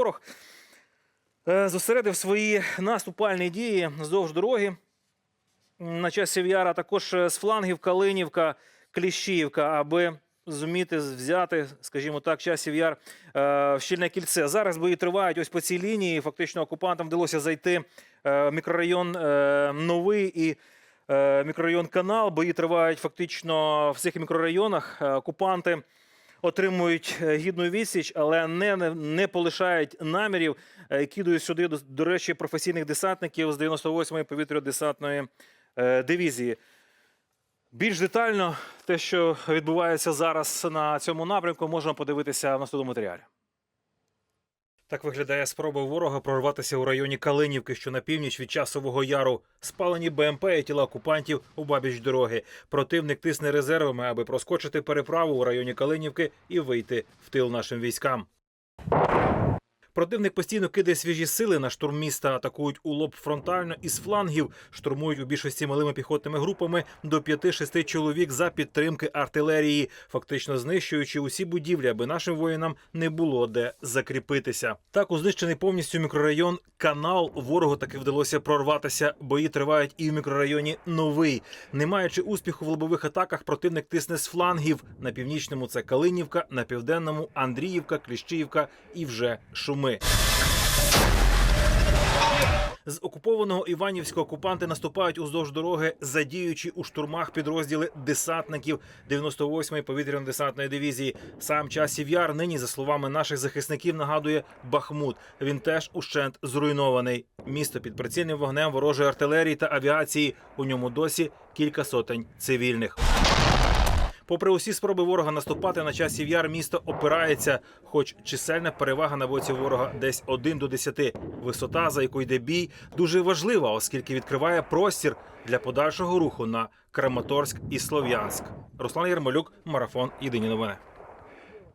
ворог е, зосередив свої наступальні дії вздовж дороги на часів яра, також е, з флангів Калинівка, Кліщіївка, аби зуміти взяти, скажімо так, часів яр е, в щільне кільце. Зараз бої тривають ось по цій лінії. Фактично окупантам вдалося зайти в мікрорайон Новий і мікрорайон Канал. Бої тривають фактично в цих мікрорайонах. Окупанти отримують е, гідну відсіч, але не, не, полишають намірів. Е, Кидають сюди, до, до речі, професійних десантників з 98-ї повітря-десантної е, дивізії. Більш детально те, що відбувається зараз на цьому напрямку, можна подивитися в наступному матеріалі. Так виглядає спроба ворога прорватися у районі Калинівки, що на північ від часового яру. Спалені БМП і тіла окупантів у бабіч дороги. Противник тисне резервами, аби проскочити переправу у районі Калинівки і вийти в тил нашим військам. Противник постійно кидає свіжі сили на штурм міста, атакують у лоб фронтально із флангів, штурмують у більшості малими піхотними групами до 5-6 чоловік за підтримки артилерії, фактично знищуючи усі будівлі, аби нашим воїнам не було де закріпитися. Так у знищений повністю мікрорайон канал ворогу таки вдалося прорватися. Бої тривають і в мікрорайоні Новий. Не маючи успіху в лобових атаках, противник тисне з флангів. На північному це Калинівка, на південному Андріївка, Кліщіївка і вже Шуми. З окупованого Іванівського окупанти наступають уздовж дороги, задіючи у штурмах підрозділи десантників 98-ї повітряно-десантної дивізії. Сам часів яр нині, за словами наших захисників, нагадує Бахмут. Він теж ущент зруйнований. Місто під прицільним вогнем ворожої артилерії та авіації. У ньому досі кілька сотень цивільних. Попри усі спроби ворога наступати на часів яр, місто опирається, хоч чисельна перевага на боці ворога десь 1 до 10. Висота, за яку йде бій, дуже важлива, оскільки відкриває простір для подальшого руху на Краматорськ і Слов'янськ. Руслан Ярмолюк, марафон. Єдині новини.